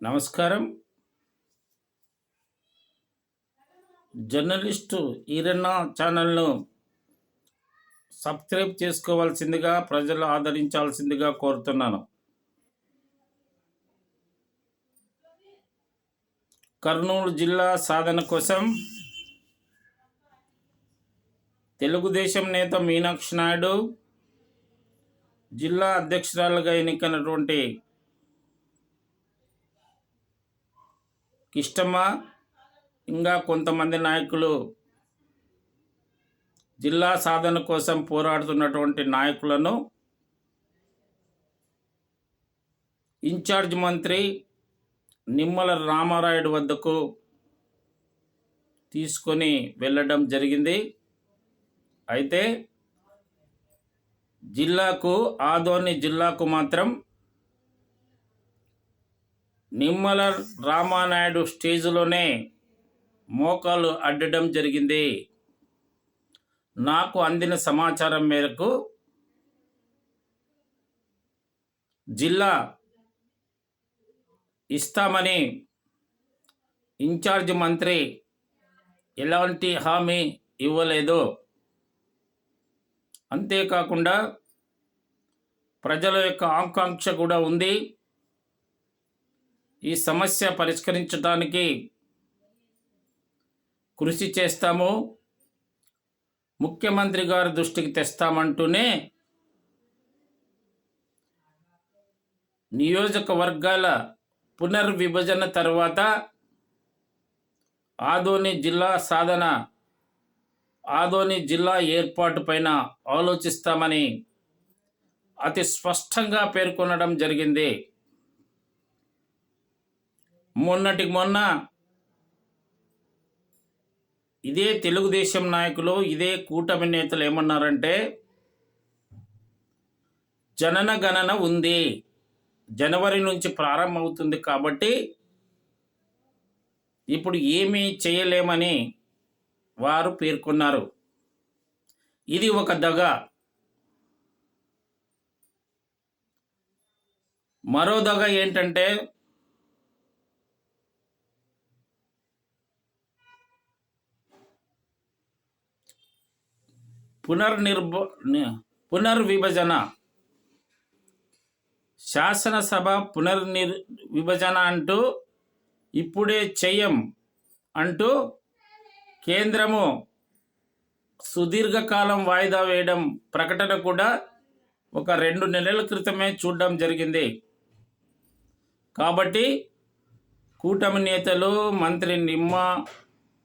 నమస్కారం. జర్నలిస్టు ఈరన్న ఛానల్ను సబ్స్క్రైబ్ చేసుకోవాల్సిందిగా ప్రజలు ఆదరించాల్సిందిగా కోరుతున్నాను. కర్నూలు జిల్లా సాధన కోసం తెలుగుదేశం నేత మీనాక్షి నాయుడు జిల్లా అధ్యక్షురాలుగా ఎన్నికైనటువంటి ఇష్టమా? ఇంకా కొంతమంది నాయకులు జిల్లా సాధన కోసం పోరాడుతున్నటువంటి నాయకులను ఇన్ఛార్జ్ మంత్రి నిమ్మల రామారాయుడు వద్దకు తీసుకొని వెళ్ళడం జరిగింది. అయితే జిల్లాకు ఆదోని జిల్లాకు మాత్రం నిమ్మల రామానాయుడు స్టేజ్లోనే మోకాలు అడ్డడం జరిగింది. నాకు అందిన సమాచారం మేరకు జిల్లా ఇస్తామని ఇన్ఛార్జ్ మంత్రి ఎలాంటి హామీ ఇవ్వలేదు. అంతేకాకుండా ప్రజల యొక్క ఆకాంక్ష కూడా ఉంది. ఈ సమస్య పరిష్కరించడానికి కృషి చేస్తాము. ముఖ్యమంత్రి గారి దృష్టికి తెస్తామంటూనే నియోజకవర్గాల పునర్విభజన తర్వాత ఆదోని జిల్లా సాధన ఆదోని జిల్లా ఏర్పాటు పైన ఆలోచిస్తామని అతి స్పష్టంగా పేర్కొనడం జరిగింది. మొన్నటికి మొన్న ఇదే తెలుగుదేశం నాయకులు ఇదే కూటమి నేతలు ఏమన్నారంటే జనన గణన ఉంది. జనవరి నుంచి ప్రారంభమవుతుంది కాబట్టి ఇప్పుడు ఏమీ చేయలేమని వారు పేర్కొన్నారు. ఇది ఒక దగ. మరో దగ ఏంటంటే పునర్నిర్భ పునర్విభజన. శాసనసభ పునర్నిర్ విభజన అంటూ ఇప్పుడే చెయ్యం అంటూ కేంద్రము సుదీర్ఘకాలం వాయిదా వేయడం ప్రకటన కూడా ఒక రెండు నెలల క్రితమే చూడడం జరిగింది. కాబట్టి కూటమి నేతలు మంత్రి నిమ్మ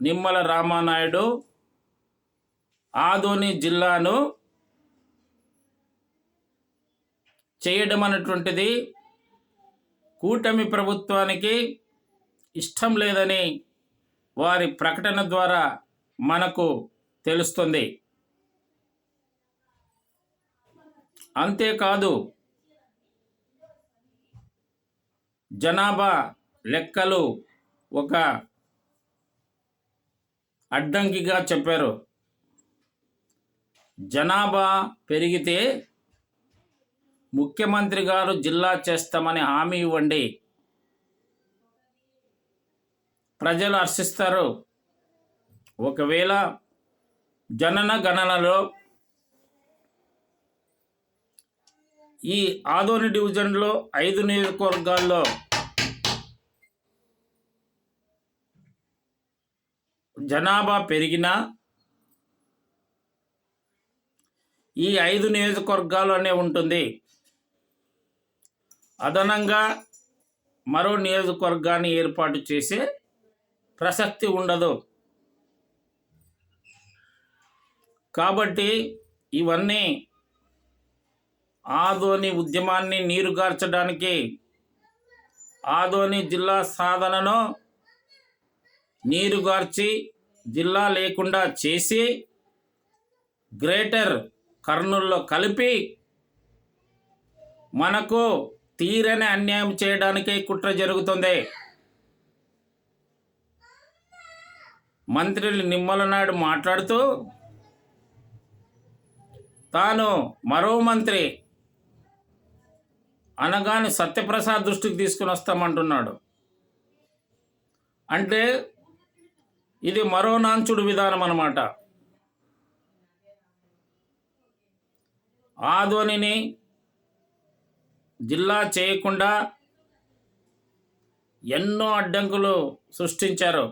నిమ్మల రామానాయుడు ఆదోని జిల్లాను చేయడం అనేటువంటిది కూటమి ప్రభుత్వానికి ఇష్టం లేదని వారి ప్రకటన ద్వారా మనకు తెలుస్తుంది. అంతేకాదు జనాభా లెక్కలు ఒక అడ్డంకిగా చెప్పారు. జనాభా పెరిగితే ముఖ్యమంత్రి గారు జిల్లా చేస్తామని హామీ ఇవ్వండి. ప్రజలు హర్షిస్తారు. ఒకవేళ జనన గణనలో ఈ ఆదోని డివిజన్లో ఐదు నియోజకవర్గాల్లో జనాభా పెరిగినా ఈ ఐదు నియోజకవర్గాల్లోనే ఉంటుంది. అదనంగా మరో నియోజకవర్గాన్ని ఏర్పాటు చేసే ప్రసక్తి ఉండదు. కాబట్టి ఇవన్నీ ఆదోని ఉద్యమాన్ని నీరుగార్చడానికి ఆదోని జిల్లా సాధనను నీరుగార్చి జిల్లా లేకుండా చేసి గ్రేటర్ కర్నూల్లో కలిపి మనకు తీరని అన్యాయం చేయడానికి కుట్ర జరుగుతుంది. మంత్రులు నిమ్మల నాయుడు మాట్లాడుతూ తాను మరో మంత్రి అనగాని సత్యప్రసాద్ దృష్టికి తీసుకుని వస్తామంటున్నాడు. అంటే ఇది మరో నాంచుడు విధానం అన్నమాట. ఆదోనిని జిల్లా చేయకుండా ఎన్నో అడ్డంకులు సృష్టించారు.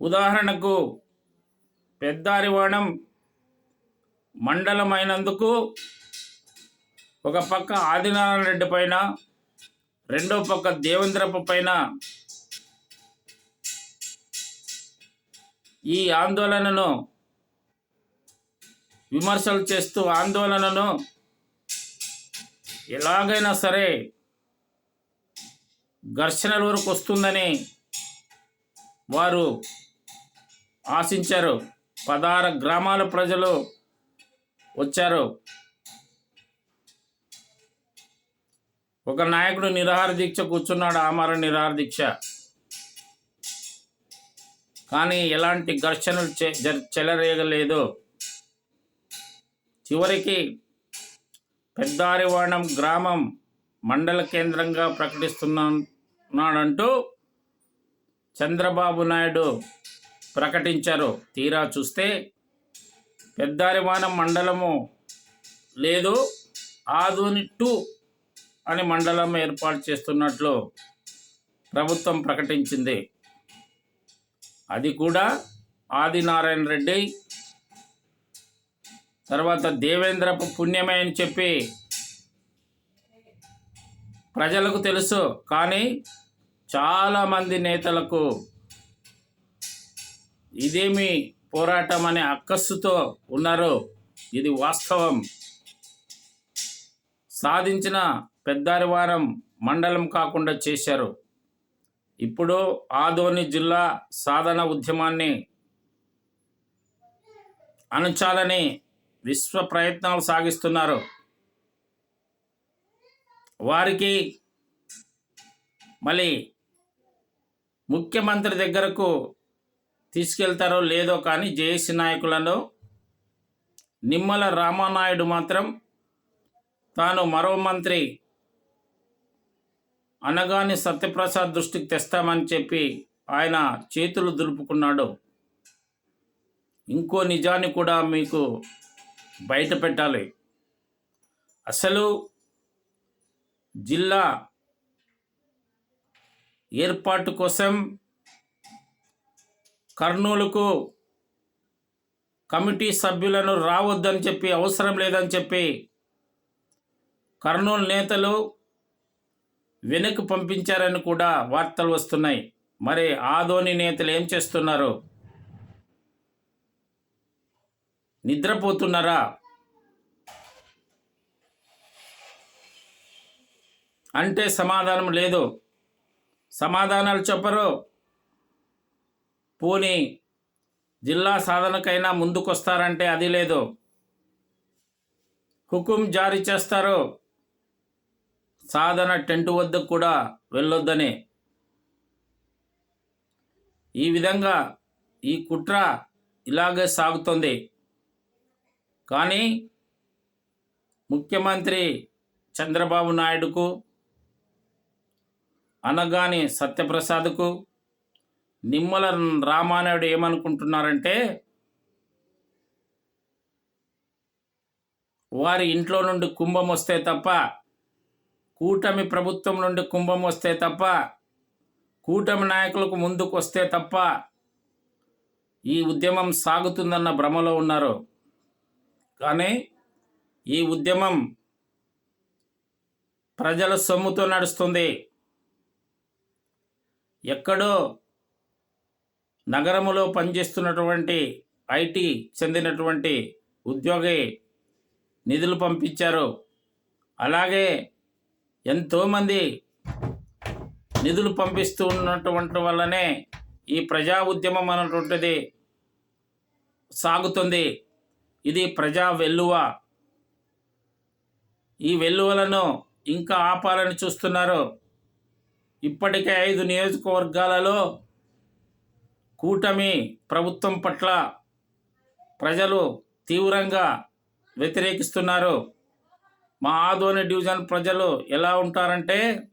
ఉదాహరణకు పెద్దారివాణం మండలమైనందుకు ఒక పక్క ఆదినారాయణ రెడ్డి పైన రెండో పక్క దేవేంద్రప్ప పైన ఈ ఆందోళనను విమర్శలు చేస్తూ ఆందోళనను ఎలాగైనా సరే ఘర్షణల వరకు వస్తుందని వారు ఆశించారు. పదహారు గ్రామాల ప్రజలు వచ్చారు. ఒక నాయకుడు నిరాహార దీక్ష కూర్చున్నాడు. ఆమరణ నిరాహార దీక్ష. కానీ ఎలాంటి ఘర్షణలు చె- చెలరేగలేదు. చివరికి పెద్దారివాణం గ్రామం మండల కేంద్రంగా ప్రకటిస్తున్నాడంటూ చంద్రబాబు నాయుడు ప్రకటించారు. తీరా చూస్తే పెద్దారివాణం మండలము లేదు. ఆధుని టూ అని మండలం ఏర్పాటు చేస్తున్నట్లు ప్రభుత్వం ప్రకటించింది. అది కూడా ఆదినారాయణ రెడ్డి. తర్వాత దేవేంద్రపు పుణ్యమే అని చెప్పి ప్రజలకు తెలుసు. కానీ చాలామంది నేతలకు ఇదేమి పోరాటం అనే అక్కస్సుతో ఉన్నారు. ఇది వాస్తవం. సాధించిన పెద్దారివారం మండలం కాకుండా చేశారు. ఇప్పుడు ఆదోని జిల్లా సాధన ఉద్యమాన్ని అణచాలని విశ్వ ప్రయత్నాలు సాగిస్తున్నారు. వారికి మళ్ళీ ముఖ్యమంత్రి దగ్గరకు తీసుకెళ్తారో లేదో కానీ జేఏసీ నాయకులను నిమ్మల రామానాయుడు మాత్రం తాను మరో మంత్రి అనగాని సత్యప్రసాద్ దృష్టికి తెస్తామని చెప్పి ఆయన చేతులు దులుపుకున్నాడు. ఇంకో నిజాన్ని కూడా మీకు బయట పెట్టాలి. అసలు జిల్లా ఏర్పాటు కోసం కర్నూలుకు కమిటీ సభ్యులను రావద్దని చెప్పి అవసరం లేదని చెప్పి కర్నూలు నేతలు వెనక్కి పంపించారని కూడా వార్తలు వస్తున్నాయి. మరి ఆదోని నేతలు ఏం చేస్తున్నారు? నిద్రపోతున్నారా? అంటే సమాధానం లేదు. సమాధానాలు చెప్పరు. పోనీ జిల్లా సాధనకైనా ముందుకొస్తారంటే అది లేదు. హుకుం జారీ చేస్తారు. సాధన టెంట్ వద్ద కూడా వెళ్ళొద్దని. ఈ విధంగా ఈ కుట్ర ఇలాగే సాగుతుంది. కానీ ముఖ్యమంత్రి చంద్రబాబు నాయుడుకు అనగాని సత్యప్రసాద్కు నిమ్మల రామానాయుడు ఏమనుకుంటున్నారంటే వారి ఇంట్లో నుండి కుంభం వస్తే తప్ప కూటమి ప్రభుత్వం నుండి కుంభం వస్తే తప్ప కూటమి నాయకులకు ముందుకు వస్తే తప్ప ఈ ఉద్యమం సాగుతుందన్న భ్రమలో ఉన్నారు. కానీ ఈ ఉద్యమం ప్రజల సొమ్ముతో నడుస్తుంది. ఎక్కడో నగరములో పనిచేస్తున్నటువంటి ఐటీ చెందినటువంటి ఉద్యోగి నిధులు పంపించారు. అలాగే ఎంతోమంది నిధులు పంపిస్తూ ఉన్నటువంటి వల్లనే ఈ ప్రజా ఉద్యమం అనేటువంటిది సాగుతుంది. ఇది ప్రజా వెల్లువ. ఈ వెల్లువలను ఇంకా ఆపాలని చూస్తున్నారు. ఇప్పటికే ఐదు నియోజకవర్గాలలో కూటమి ప్రభుత్వం పట్ల ప్రజలు తీవ్రంగా వ్యతిరేకిస్తున్నారు. మా ఆదోని డివిజన్ ప్రజలు ఎలా ఉంటారంటే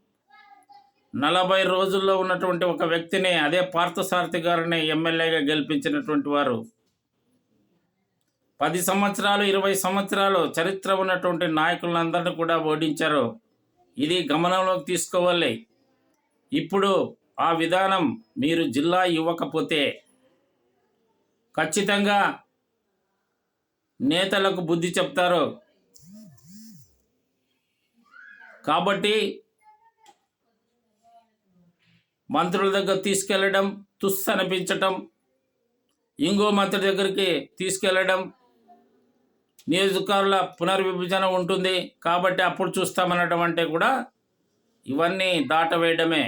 నలభై రోజుల్లో ఉన్నటువంటి ఒక వ్యక్తిని అదే పార్థసారథి గారిని ఎమ్మెల్యేగా గెలిపించినటువంటి వారు. పది సంవత్సరాలు ఇరవై సంవత్సరాలు చరిత్ర ఉన్నటువంటి నాయకులందరినీ కూడా ఓడించారు. ఇది గమనంలోకి తీసుకోవాలి. ఇప్పుడు ఆ విధానం మీరు జిల్లా ఇవ్వకపోతే ఖచ్చితంగా నేతలకు బుద్ధి చెప్తారు. కాబట్టి మంత్రుల దగ్గర తీసుకెళ్ళడం తుస్సు అనిపించటం ఇంకో మంత్రి దగ్గరికి తీసుకెళ్ళడం నియోజకవర్గాల పునర్విభజన ఉంటుంది. కాబట్టి అప్పుడు చూస్తామనడం అంటే కూడా ఇవన్నీ దాటవేయడమే.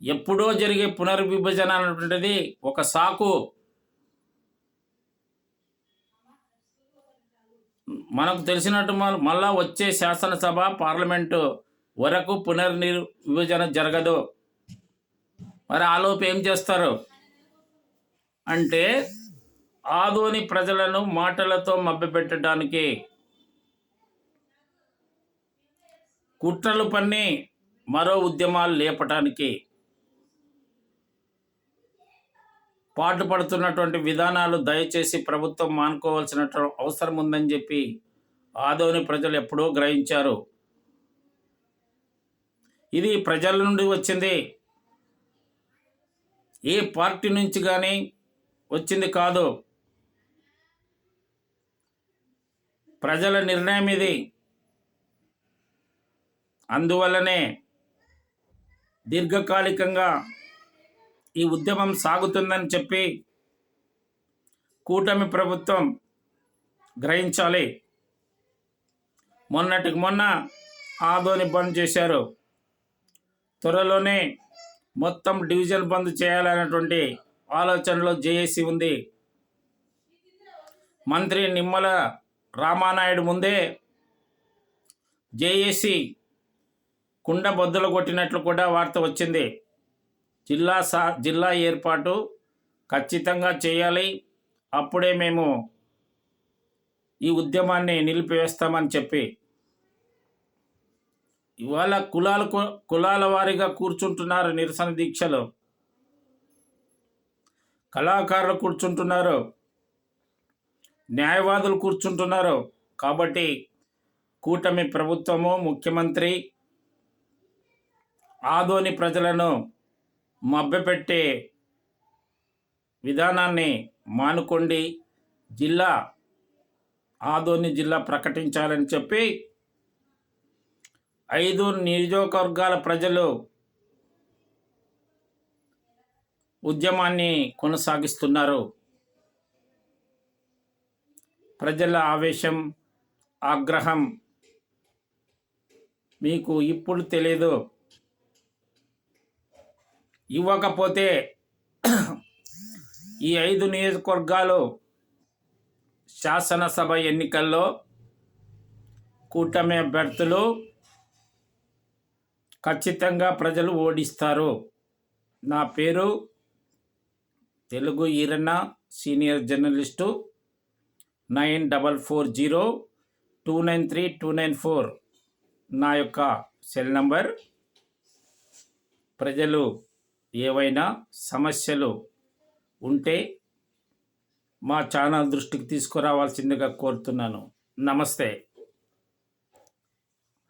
ఎప్పుడో జరిగే పునర్విభజన అనేటువంటిది ఒక సాకు. మనకు తెలిసినట్టు మళ్ళా వచ్చే శాసనసభ పార్లమెంటు వరకు పునర్నిర్విభజన జరగదు. మరి ఆలోపు ఏం చేస్తారు? అంటే ఆదోని ప్రజలను మాటలతో మభ్యపెట్టడానికి కుట్రలు పన్ని మరో ఉద్యమాలు లేపటానికి పాటుపడుతున్నటువంటి విధానాలు దయచేసి ప్రభుత్వం మానుకోవాల్సిన అవసరం ఉందని చెప్పి ఆదోని ప్రజలు ఎప్పుడో గ్రహించారు. ఇది ప్రజల నుండి వచ్చింది. ఏ పార్టీ నుంచి కానీ వచ్చింది కాదు. ప్రజల నిర్ణయం ఇది. అందువల్లనే దీర్ఘకాలికంగా ఈ ఉద్యమం సాగుతుందని చెప్పి కూటమి ప్రభుత్వం గ్రహించాలి. మొన్నటికి మొన్న ఆదోని బంద్ చేశారు. త్వరలోనే మొత్తం డివిజన్ బంద్ చేయాలనేటువంటి ఆలోచనలో జేఏసీ ఉంది. మంత్రి నిమ్మల రామానాయుడు ముందే జేఏసీ కుండ బొద్దులు కొట్టినట్లు కూడా వార్త వచ్చింది. జిల్లా సా జిల్లా ఏర్పాటు ఖచ్చితంగా చేయాలి. అప్పుడే మేము ఈ ఉద్యమాన్ని నిలిపివేస్తామని చెప్పి. ఇవాళ కులాల కులాల వారీగా కూర్చుంటున్నారు నిరసన దీక్షలు. కళాకారులు కూర్చుంటున్నారు. న్యాయవాదులు కూర్చుంటున్నారు. కాబట్టి కూటమి ప్రభుత్వము ముఖ్యమంత్రి ఆదోని ప్రజలను మభ్యపెట్టే విధానాన్ని మానుకోండి. జిల్లా ఆదోని జిల్లా ప్రకటించాలని చెప్పి ఐదు నియోజకవర్గాల ప్రజలు ఉద్యమాన్ని కొనసాగిస్తున్నారు. ప్రజల ఆవేశం ఆగ్రహం మీకు ఇప్పుడు తెలియదు. ఇవ్వకపోతే ఈ ఐదు నియోజకవర్గాలు శాసనసభ ఎన్నికల్లో కూటమి అభ్యర్థులు ఖచ్చితంగా ప్రజలు ఓడిస్తారు. నా పేరు Telugu Eeranna senior journalist nine double four zero two nine three two nine four నా యొక్క సెల్ నంబర్. ప్రజలు ఏవైనా సమస్యలు ఉంటే మా ఛానల్ దృష్టికి తీసుకురావాల్సిందిగా కోరుతున్నాను. నమస్తే.